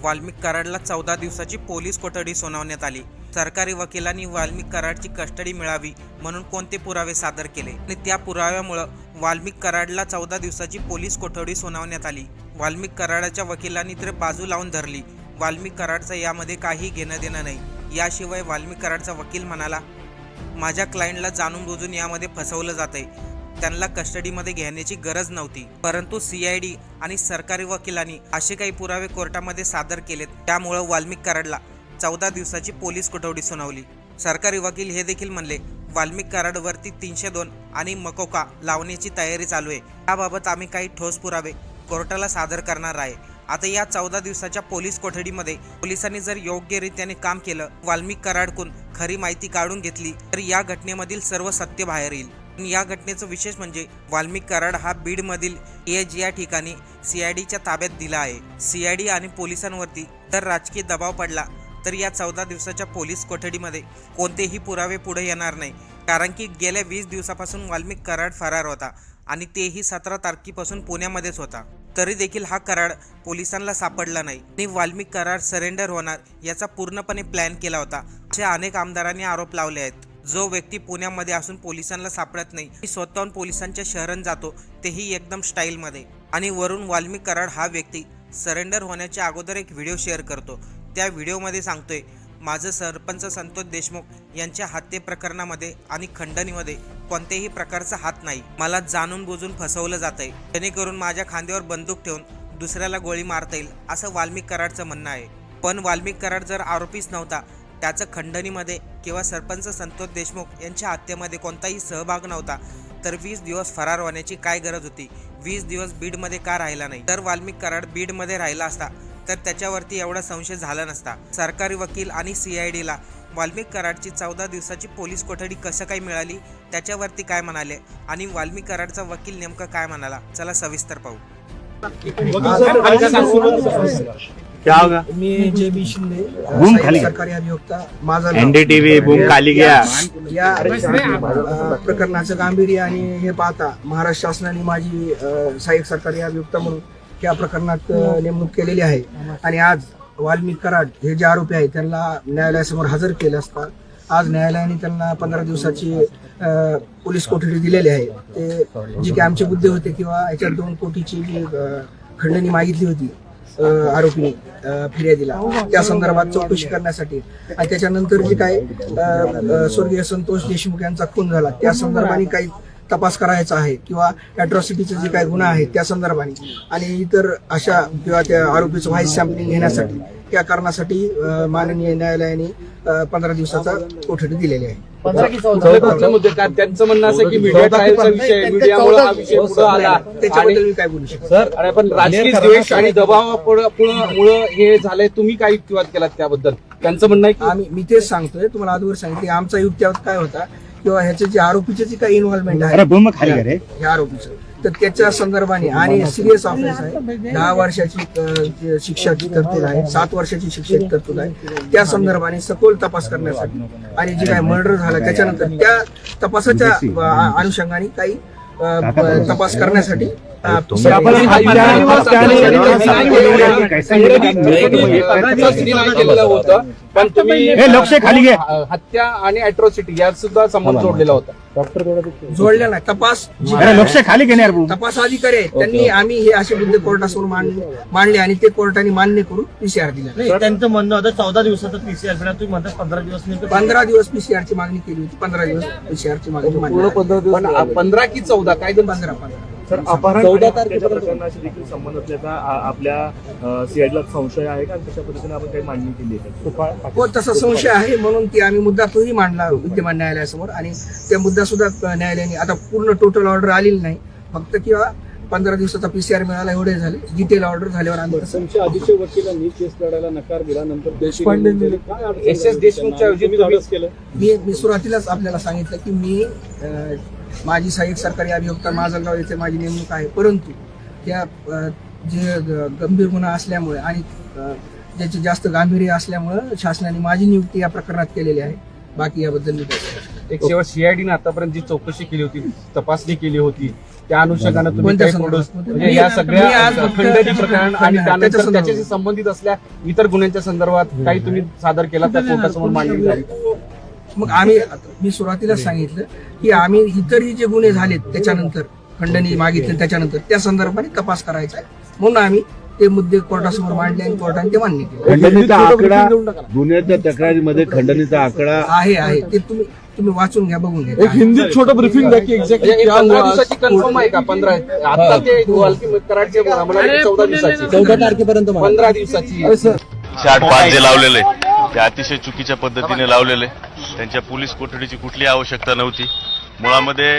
वाल्मिक कराडला चौदा दिवसाची पोलीस कोठडी सुनावण्यात आली. सरकारी वकिलांनी वाल्मिक कराडची कस्टडी मिळावी म्हणून कोणते पुरावे सादर केले? आणि त्या पुराव्यामुळं वाल्मिक कराडला चौदा दिवसाची पोलीस कोठडी सुनावण्यात आली. वाल्मिक कराडाच्या वकिलांनी तर बाजू लावून धरली. वाल्मिक कराडचं यामध्ये काही घेणं देणं नाही. याशिवाय वाल्मिक कराडचा वकील म्हणाला माझ्या क्लायंटला जाणून बुजून यामध्ये फसवलं जातंय. त्यांना कस्टडीमध्ये घेण्याची गरज नव्हती. परंतु सीआयडी आणि सरकारी वकिलांनी असे काही पुरावे कोर्टामध्ये सादर केलेत. त्यामुळं वाल्मिक कराडला चौदा दिवसाची पोलीस कोठडी सुनावली. सरकारी वकील हे देखील म्हणले वाल्मिक कराडवरती तीनशे दोन आणि मकोका लावण्याची तयारी चालू आहे. याबाबत आम्ही काही ठोस पुरावे कोर्टाला सादर करणार आहे. आता या चौदा दिवसाच्या पोलीस कोठडीमध्ये पोलिसांनी जर योग्यरित्याने काम केलं वाल्मिक कराडकून खरी माहिती काढून घेतली तर या घटनेमधील सर्व सत्य बाहेर येईल. या घटनेचं विशेष म्हणजे वाल्मिक कराड हा बीडमधील एज या ठिकाणी सीआयडीच्या ताब्यात दिला आहे. सीआयडी आणि पोलिसांवरती तर राजकीय दबाव पडला तर या चौदा दिवसाच्या पोलीस कोठडीमध्ये कोणतेही पुरावे पुढे येणार नाही. कारण की गेल्या वीस दिवसापासून वाल्मिक कराड फरार होता आणि तेही सतरा तारखेपासून पुण्यामध्येच होता. तरी देखील हा कराड पोलिसांना सापडला नाही आणि वाल्मिक कराड सरेंडर होणार याचा पूर्णपणे प्लॅन केला होता. असे अनेक आमदारांनी आरोप लावले आहेत. जो व्यक्ती पुण्यामध्ये असून पोलिसांना सापडत नाही स्वतःहून पोलिसांच्या शहरात जातो तेही एकदम स्टाईलमध्ये. आणि वरून वाल्मिक कराड हा व्यक्ती सरेंडर होण्याच्या अगोदर एक व्हिडिओ शेअर करतो. त्या व्हिडिओमध्ये सांगतोय माझं सरपंच संतोष देशमुख यांच्या हत्ये प्रकरणामध्ये आणि खंडणीमध्ये कोणत्याही प्रकारचा हात नाही. मला जाणून बुजून फसवलं जातंय. जेणेकरून माझ्या खांद्यावर बंदूक ठेवून दुसऱ्याला गोळी मारता येईल असं वाल्मिक कराडचं म्हणणं आहे. पण वाल्मिक कराड जर आरोपीच नव्हता त्याचं खंडणीमध्ये किंवा सरपंच संतोष देशमुख यांच्या हत्येमध्ये कोणताही सहभाग नव्हता तर वीस दिवस फरार होण्याची काय गरज होती? वीस दिवस बीडमध्ये का राहिला नाही? तर वाल्मिक कराड बीडमध्ये राहिला असता तर त्याच्यावरती एवढा संशय झाला नसता. सरकारी वकील आणि सी आय डीला वाल्मिक कराडची चौदा दिवसाची पोलीस कोठडी कसं काय मिळाली? त्याच्यावरती काय म्हणाले? आणि वाल्मिक कराडचा वकील नेमकं काय म्हणाला? चला सविस्तर पाहू. क्या होगा मी जे बी शिंदे बूम खाली. सरकारी अभियोक्ता माझा नाव. एनडीटीव्ही बूम खाली गया या अ, प्रकरणाचं गांभीर्य आणि हे पाहता महाराष्ट्र शासनाने माझी अ, सहाय्यक सरकारी अभियोक्ता म्हणून या प्रकरणात अ, नेमणूक केलेली आहे आणि आज वाल्मिक कराड हे जे आरोपी आहेत त्यांना न्यायालयासमोर हजर केलं असता आज न्यायालयाने त्यांना पंधरा दिवसाची अ, पोलीस कोठडी दिलेली आहे ते जे काही आमचे मुद्दे होते किंवा याच्यात दोन कोटीची जी अ, खंडणी मागितली होती आरोपीने अ, फिर्यादीला त्या संदर्भात चौकशी करण्यासाठी. आणि त्याच्यानंतर जे काय स्वर्गीय संतोष देशमुख यांचा खून झाला त्या संदर्भाने काही तपास करायचा आहे किंवा अॅट्रॉसिटीचे जे काही गुन्हा आहेत त्या संदर्भाने. आणि इतर अशा किंवा त्या आरोपीचं व्हाईस सॅम्पलिंग घेण्यासाठी त्या कारणासाठी माननीय न्यायालयाने पंधरा दिवसाचा कोठडी दिलेली आहे. त्यांचं म्हणणं असं की मीडिया ट्रायलचा विषय मीडियामुळे हा विषय पुढे आला. त्याच्याबद्दल मी काय बोलू शकतो सर आणि पण राजकीय द्वेष आणि दबावामुळे हे झालंय. तुम्ही काय युक्तिवाद केलात त्याबद्दल? त्यांचं म्हणणं आहे की आम्ही मी तेच सांगतोय. तुम्हाला अगोदर सांगितले आमचा युक्तिवाद काय होता? किंवा ह्याचे जे आरोपीचे जे काही इन्व्हॉल्वमेंट आहे ह्या आरोपीचं. तर त्याच्या संदर्भाने आणि सिरियस ऑफेन्स आहे दहा वर्षाची शिक्षाची तरतूद आहे सात वर्षाची शिक्षेची तरतूद आहे त्या संदर्भाने सखोल तपास करण्यासाठी आणि जे काही मर्डर झालं त्याच्यानंतर त्या तपासाच्या अनुषंगाने काही तपास. करण्यासाठी केलेलं होतं पण तुम्ही हे लक्ष खाली घे. हत्या आणि अॅट्रॉसिटी यात सुद्धा संबंध जोडलेला होता जोडल्या नाही तपास लक्ष खाली तपास अधिकारी आहेत त्यांनी आम्ही हे असे मुद्दे कोर्टासमोर मांडले आणि ते कोर्टाने मान्य करून पीसीआर दिला नाही त्यांचं म्हणणं होतं चौदा दिवसाचं पीसीआर पण तुम्ही म्हणता पंधरा दिवस पंधरा दिवस पीसीआर ची मागणी केली होती पंधरा दिवस पीसीआर ची मागणी पंधरा की चौदा काय ते पंधरा पंधरा चौदा तारखेपर्यंत प्रकरणाशी देखील संबंध असल्याचा आपल्या सीआयडीला संशय आहे का? पद्धतीने आपण काही मांडणी केली आहे? हो तसा संशय आहे म्हणून ती आम्ही मुद्दा तोही मांडला विद्यमान न्यायालयासमोर. आणि त्या मुद्दा सुद्धा न्यायालयाने आता पूर्ण टोटल ऑर्डर आलेली नाही. फक्त किंवा पंधरा दिवसाचा पीसीआर मिळाला एवढे झाले. डिटेल ऑर्डर झाल्यावर आम्ही आधीच्या वकिलांनी केस लढायला नकार दिला नंतर एस एस देशमुखच्या मी मी सुरुवातीलाच आपल्याला सांगितलं की मी माझी सहाय्यक सरकारी अभियोक्ता माजलगाव येथे माझी नेमणूक आहे परंतु त्या जे गंभीर गुन्हा असल्यामुळे आणि ज्याचे जास्त गांभीर्य असल्यामुळे शासनाने माझी नियुक्ती या प्रकरणात केलेली आहे बाकी याबद्दल मी. एक शेवट सीआयडीने आतापर्यंत जी चौकशी केली होती तपासणी केली होती त्या अनुषंगानं तुम्ही काही म्हणजे या सगळ्या खंडणी प्रकरण आणि त्यानंतर. त्याच्याशी संबंधित असल्या इतर गुन्ह्यांच्या संदर्भात काही तुम्ही सादर केला त्या कोर्टासमोर मांडणी झाली मग आम्ही मी सुरुवातीला सांगितलं की आम्ही इतरही जे गुन्हे झालेत त्याच्यानंतर खंडणी मागितली त्याच्यानंतर त्या संदर्भाने तपास करायचा आहे. म्हणून आम्ही ते मुद्दे कोर्टासमोर मांडले आणि कोर्टाने ते मान्य केले. खंडणीचा आकडा गुन्ह्याच्या तक्रारीमध्ये खंडणीचा आकडा आहे आहे. ते तुम्ही तुम्ही वाचून घ्या बघून घ्या. एक हिंदीत छोटं ब्रीफिंग द्या की एक्झॅक्टली पंधरा दिवसाची कन्फर्म आहे का? पंधरा आता ते वाल्की कराडचे चौदा दिवसाची. चौदा तारखेपर्यंत पंधरा दिवसाची. अरे सर. चार पाच जे लावलेले. ते अतिशय चुकीच्या पद्धतीने लावलेले. त्यांच्या पोलीस कोठडीची कुठली आवश्यकता नव्हती. मुळामध्ये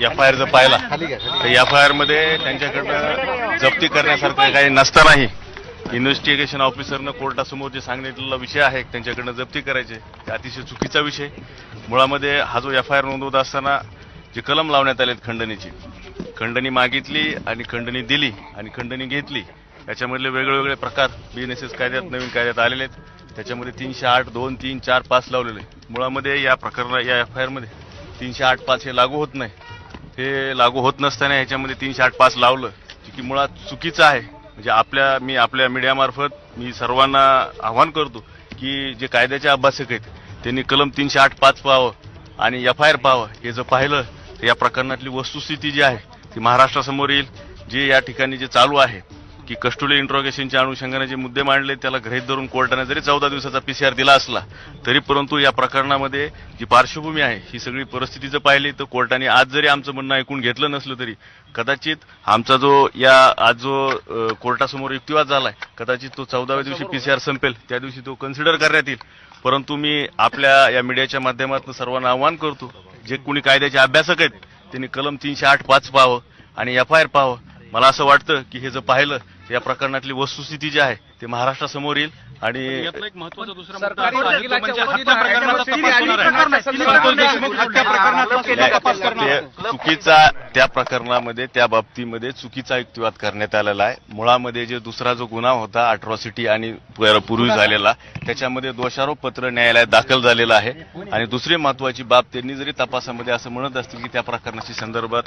एफ आय आर जर पाहिला. तर एफ आय आरमध्ये त्यांच्याकडनं जप्ती करण्यासारखं काही नसतानाही इन्व्हेस्टिगेशन ऑफिसरनं कोर्टासमोर जे सांगितलेला विषय आहे त्यांच्याकडनं जप्ती करायचे ते अतिशय चुकीचा विषय. मुळामध्ये हा जो एफ आय आर नोंदवत असताना जे कलम लावण्यात आलेत खंडणीची खंडणी मागितली आणि खंडणी दिली आणि खंडणी घेतली याच्यामधले वेगवेगळे प्रकार बी एन एस एस कायद्यात नवीन कायद्यात आलेले आहेत. त्याच्यामध्ये तीनशे आठ दोन तीन चार पाच लावलेले. मुळामध्ये या प्रकरणा या एफ आय आरमध्ये तीनशे आठ पाच हे लागू होत नाही. हे लागू होत नसताना ह्याच्यामध्ये तीनशे आठ पाच लावलं की मुळात चुकीचं आहे. म्हणजे आपल्या मी आपल्या मीडियामार्फत मी सर्वांना आव्हान करतो की जे कायद्याचे अभ्यासक आहेत त्यांनी कलम तीनशे आठ पाच पाहावं आणि एफ आय आर पाहावं. हे जर पाहिलं तर या प्रकरणातली वस्तुस्थिती जी आहे ती महाराष्ट्रासमोर येईल. जे या ठिकाणी जे चालू आहे की कस्टोली इंट्रोगेशनच्या अनुषंगाने जे मुद्दे मांडले त्याला गृहीत धरून कोर्टाने जरी चौदा दिवसाचा पीसीआर दिला असला तरी परंतु या प्रकरणामध्ये जी पार्श्वभूमी आहे ही सगळी परिस्थिती जर पाहिली तर कोर्टाने आज जरी आमचं म्हणणं ऐकून घेतलं नसलं तरी कदाचित आमचा जो या आज जो कोर्टासमोर युक्तिवाद झालाय कदाचित तो चौदाव्या दिवशी पीसीआर संपेल त्या दिवशी तो कन्सिडर करण्यात येईल. परंतु मी आपल्या या मीडियाच्या माध्यमातून सर्वांना आवाहन करतो जे कोणी कायद्याचे अभ्यासक आहेत त्यांनी कलम तीनशे आठ पाच पाहावं आणि एफ आय आर पाहावं. मला असं वाटतं की हे जर पाहिलं या प्रकरणातली वस्तुस्थिती जी आहे ते महाराष्ट्रासमोर येईल आणि ते चुकीचा त्या प्रकरणामध्ये त्या बाबतीमध्ये चुकीचा युक्तिवाद करण्यात आलेला आहे. मुळामध्ये जे दुसरा जो गुन्हा होता अट्रॉसिटी आणि पर- पूर्वी झालेला त्याच्यामध्ये दोषारोप पत्र न्यायालयात दाखल झालेलं आहे. आणि दुसरी महत्वाची बाब त्यांनी जरी तपासामध्ये असं म्हणत असतील की त्या प्रकरणाशी संदर्भात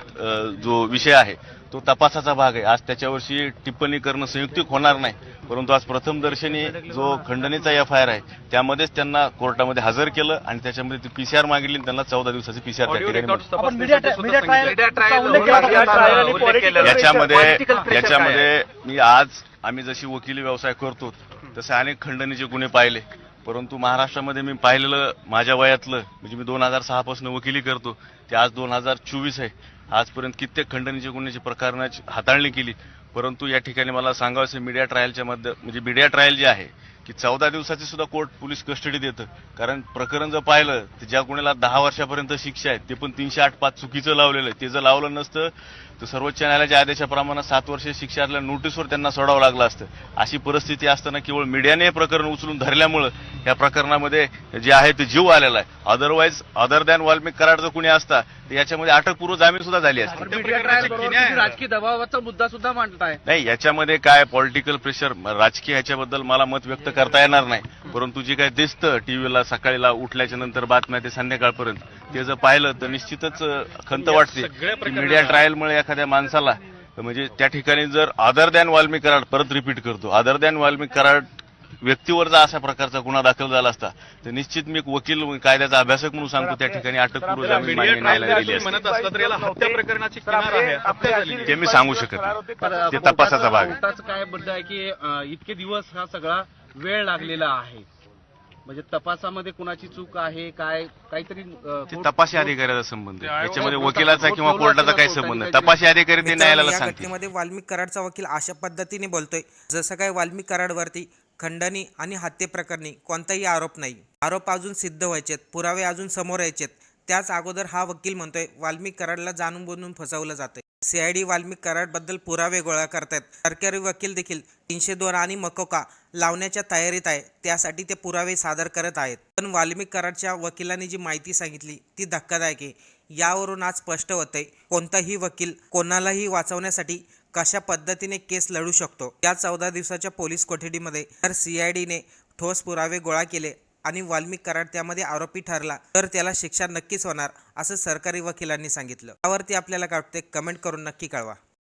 जो विषय आहे तो तपासाचा भाग आहे. आज त्याच्यावरची टिप्पणी करणं संयुक्तिक होणार नाही. परंतु आज प्रथमदर्शनी जो खंडणीचा एफ आय आर आहे त्यामध्येच त्यांना कोर्टामध्ये हजर केलं आणि त्याच्यामध्ये ती पीसीआर मागितली आणि त्यांना चौदा दिवसाची पीसीआर. याच्यामध्ये याच्यामध्ये मी आज आम्ही जशी वकिली व्यवसाय करतो तसे अनेक खंडणीचे गुन्हे पाहिले. परंतु महाराष्ट्रामध्ये मी पाहिलेलं माझ्या वयातलं म्हणजे मी दोन हजार सहा पासून वकिली करतो ते आज दोन हजार चोवीस आहे. आजपर्यंत कित्येक खंडणीचे गुन्ह्याची प्रकरणाची हाताळणी केली. परंतु या ठिकाणी मला सांगावं मीडिया ट्रायलच्या मध्य म्हणजे मीडिया ट्रायल जे आहे की चौदा दिवसाची सुद्धा कोर्ट पोलीस कस्टडी देतं. कारण प्रकरण जर पाहिलं तर ज्या कोणाला दहा वर्षापर्यंत शिक्षा आहे ते पण तीनशे आठ पाच चुकीचं लावलेलं आहे. ते जर लावलं नसतं तर सर्वोच्च न्यायालयाच्या आदेशाप्रमाणे सात वर्ष शिक्षातल्या नोटीसवर त्यांना सोडावं लागलं असतं. अशी परिस्थिती असताना केवळ मीडियाने हे प्रकरण उचलून धरल्यामुळं या प्रकरणामध्ये जे आहे ते जीव आलेला आहे. Otherwise other than Valmik Karad जर कुणी असता याच्यामध्ये अटकपूर्व जामीन सुद्धा झाली असती. राजकीय दबावाचा मुद्दा सुद्धा मांडताय. नाही याच्यामध्ये काय पॉलिटिकल प्रेशर राजकीय ह्याच्याबद्दल मला मत व्यक्त करता येणार नाही. परंतु जे काय दिसतं टीव्हीला सकाळीला उठल्याच्या नंतर बातम्या ते संध्याकाळपर्यंत ते जर पाहिलं तर निश्चितच खंत वाटते की मीडिया ट्रायलमुळे एखाद्या माणसाला म्हणजे त्या ठिकाणी जर अदर दॅन वाल्मिक कराड परत रिपीट करतो अदर दॅन वाल्मिक कराड व्यक्तीवर जर अशा प्रकारचा गुन्हा दाखल झाला असता तर निश्चित मी एक वकील कायद्याचा अभ्यासक म्हणून सांगतो त्या ठिकाणी अटकपूर्व जामीन न्यायालयाने दिली असते. ते मी सांगू शकत नाही. ते तपासाचा भाग काय म्हणणं आहे की इतके दिवस हा सगळा वेळ लागलेला आहे? म्हणजे तपासामध्ये कुणाची चूक आहे काय काहीतरी तपासी अधिकाऱ्याचा संबंध आहे. याच्यामध्ये वकिलाचा किंवा कोर्टाचा काही संबंध नाही. तपासी अधिकारी ते न्यायालयाला घटनेमध्ये वाल्मिक कराडचा वकील अशा पद्धतीने बोलतोय. जसं काय वाल्मिक कराडवरती खंडणी आणि हत्येप्रकरणी कोणताही आरोप नाही. आरोप अजून सिद्ध व्हायचेत पुरावे अजून समोर यायचेत. त्याच अगोदर हा वकील म्हणतोय वाल्मिक कराडला जाणून बुजून फसवलं जातंय. सीआयडी वाल्मिक कराडबद्दल पुरावे गोळा करतायत. सरकारी वकील देखील तीनशे दोन आणि मकोका लावण्याच्या तयारीत आहे त्यासाठी ते पुरावे सादर करत आहेत. पण वाल्मिक कराडच्या वकिलांनी जी माहिती सांगितली ती धक्कादायक आहे. यावरून आज स्पष्ट होतंय कोणताही वकील कोणालाही वाचवण्यासाठी कशा पद्धतीने केस लढू शकतो? या चौदा दिवसाच्या पोलीस कोठडीमध्ये तर सीआयडीने ठोस पुरावे गोळा केले आणि वाल्मिक कराड त्यामध्ये आरोपी ठरला तर त्याला शिक्षा नक्कीच होणार असं सरकारी वकिलांनी सांगितलं. त्यावरती आपल्याला काय वाटते कमेंट करून नक्की कळवा.